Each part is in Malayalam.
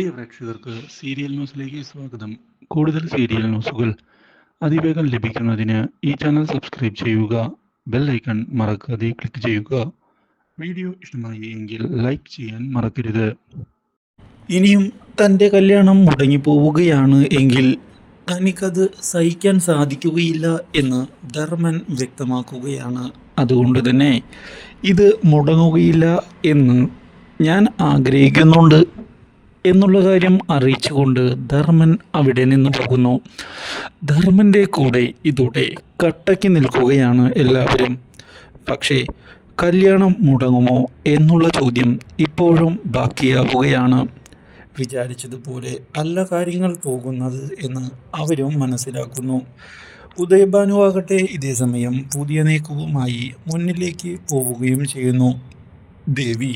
പ്രിയ പ്രേക്ഷകർക്ക് സീരിയൽ ന്യൂസിലേക്ക് സ്വാഗതം. കൂടുതൽ സീരിയൽ ന്യൂസുകൾ അതിവേഗം ലഭിക്കുന്നതിന് ഈ ചാനൽ സബ്സ്ക്രൈബ് ചെയ്യുക ബെൽ ഐക്കൺ മറക്കാതെ ക്ലിക്ക് ചെയ്യുക. വീഡിയോ ഇഷ്ടമായി എങ്കിൽ ലൈക്ക് ചെയ്യാൻ മറക്കരുത്. ഇനിയും തന്റെ കല്യാണം മുടങ്ങിപ്പോവുകയാണ് എങ്കിൽ തനിക്കത് സഹിക്കാൻ സാധിക്കുകയില്ല എന്ന് ധർമ്മൻ വ്യക്തമാക്കുകയാണ്. അതുകൊണ്ട് തന്നെ ഇത് മുടങ്ങുകയില്ല എന്ന് ഞാൻ ആഗ്രഹിക്കുന്നുണ്ട്. എന്നുള്ള കാര്യം അറിയിച്ചുകൊണ്ട് ധർമ്മൻ അവിടെ നിന്ന് പോകുന്നു. ധർമ്മന്റെ കൂടെ ഇതോടെ കട്ടയ്ക്ക് നിൽക്കുകയാണ് എല്ലാവരും. പക്ഷേ കല്യാണം മുടങ്ങുമോ എന്നുള്ള ചോദ്യം ഇപ്പോഴും ബാക്കിയാവുകയാണ്. വിചാരിച്ചതുപോലെ അല്ല കാര്യങ്ങൾ പോകുന്നത് എന്ന് അവരും മനസ്സിലാക്കുന്നു. ഉദയഭാനുവാകട്ടെ ഇതേ സമയം പുതിയ നീക്കവുമായി മുന്നിലേക്ക് പോവുകയും ചെയ്യുന്നു. ദേവി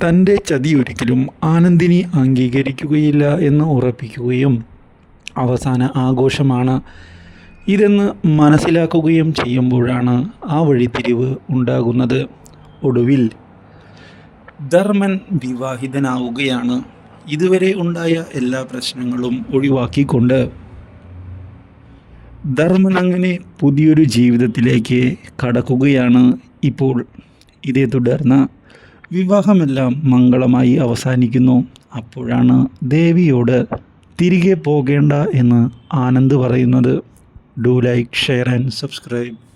തന്റെ ചതി ഒരിക്കലും ആനന്ദിനി അംഗീകരിക്കുകയില്ല എന്ന് ഉറപ്പിക്കുകയും അവസാന ആഘോഷമാണ് ഇതെന്ന് മനസ്സിലാക്കുകയും ചെയ്യുമ്പോഴാണ് ആ വഴിത്തിരിവ് ഉണ്ടാകുന്നത്. ഒടുവിൽ ധർമ്മൻ വിവാഹിതനാവുകയാണ്. ഇതുവരെ ഉണ്ടായ എല്ലാ പ്രശ്നങ്ങളും ഒഴിവാക്കിക്കൊണ്ട് ധർമ്മൻ അങ്ങനെ പുതിയൊരു ജീവിതത്തിലേക്ക് കടക്കുകയാണ് ഇപ്പോൾ. ഇതേ തുടർന്ന് വിവാഹമെല്ലാം മംഗളമായി അവസാനിക്കുന്നു. അപ്പോഴാണ് ദേവിയോട് തിരികെ പോകേണ്ട എന്ന് ആനന്ദ് പറയുന്നത്. Do like share and subscribe.